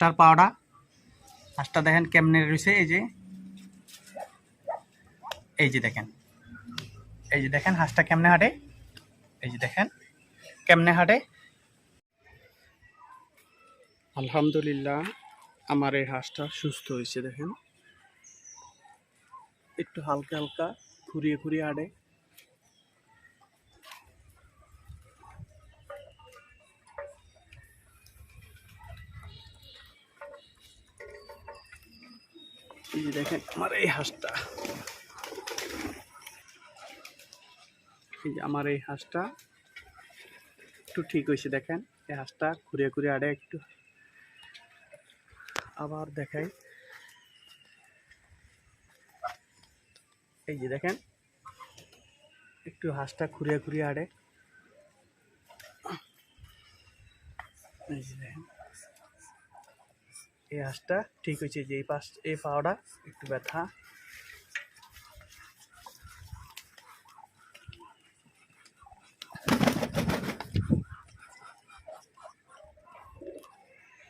হাঁসটার পাওয়াটা। হাঁসটা দেখেন কেমনে রয়েছে, এই যে। এই যে দেখেন। এই যে দেখেন, হাঁসটা কেমনে হাঁটে। এই যে দেখেন, কেমনে হাঁটে। আলহামদুলিল্লাহ, আমার এই হাঁসটা সুস্থ হয়েছে, দেখেন। একটু হালকা হালকা ঘুরিয়ে ঘুরিয়ে হাঁটে। এই যে দেখেন আমার এই হাঁসটা। এই যে আমার এই হাঁসটা। একটু ঠিক হয়েছে দেখেন, এই হাঁসটা ঘুরে ঘুরে আড়ে একটু। আবার দেখাই। এই যে দেখেন, একটু হাঁসটা ঘুরে ঘুরে আড়ে। যে দেখেন। এই হাঁসটা ঠিক হয়েছে যে এই পাশ এই পাওয়াটা একটু ব্যথা।